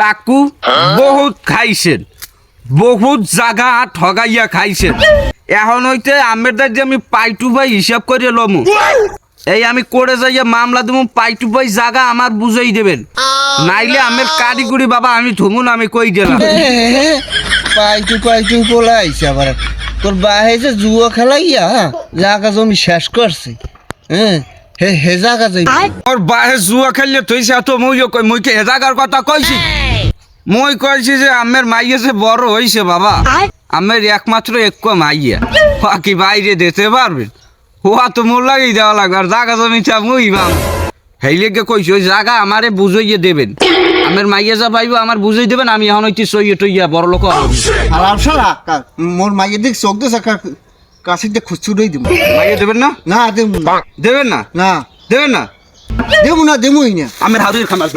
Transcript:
কাকু বহুত খাইছেন বহুত জাগা ঠগাইয়া খাইছেন। এখন হইতে আমের দায় যে আমি পাই টু পাই হিসাব করে লমু। এই আমি করে যাইয়া মামলা দেবো পাই টু পাই জাগা আমার বুঝাই দেবেন। নাইলে আমের কারিগুড়ি বাবা আমি থুমুন আমি কই দিলাম পাইটু পাইটু পোলা আইছে আবার। তোর বাহে যে জুয়া খেলাইয়া জাগা জমি শেষ করছে হ্যাঁ? হে হে জাগা যাই ওর বাহে জুয়া খেললে তুই সে তো মুইও কই মুই কে হেজাগার কথা কইছি? মুই কইছি যে আমের মাইয়ে যে বড় হইছে বাবা। আমের একমাত্র এক মাইয়া। বাকি বাইরে দিতে পারবেন হওয়া তো মোর লাগেই দেওয়া লাগবে আর জাগা জমিটা মুই বাম। হেইলেকে কইছি ওই জাগা আমারে বুঝাইয়ে দেবেন। আমের মাইয়া যা পাইবো আমার বুঝাই দেবেন আমি এখন হইতে সইয়ে টইয়া বড় লোক। হালাল শালা মোর মাইয়ের দিক চোখ দিয়ে কাছে দিয়ে খুচুরই দিব মাইয়া দেবেন না? না দেবো না। দেবেন না? না। দেবেন না? দেবো না দেবোই না। আমের হাতুর খামার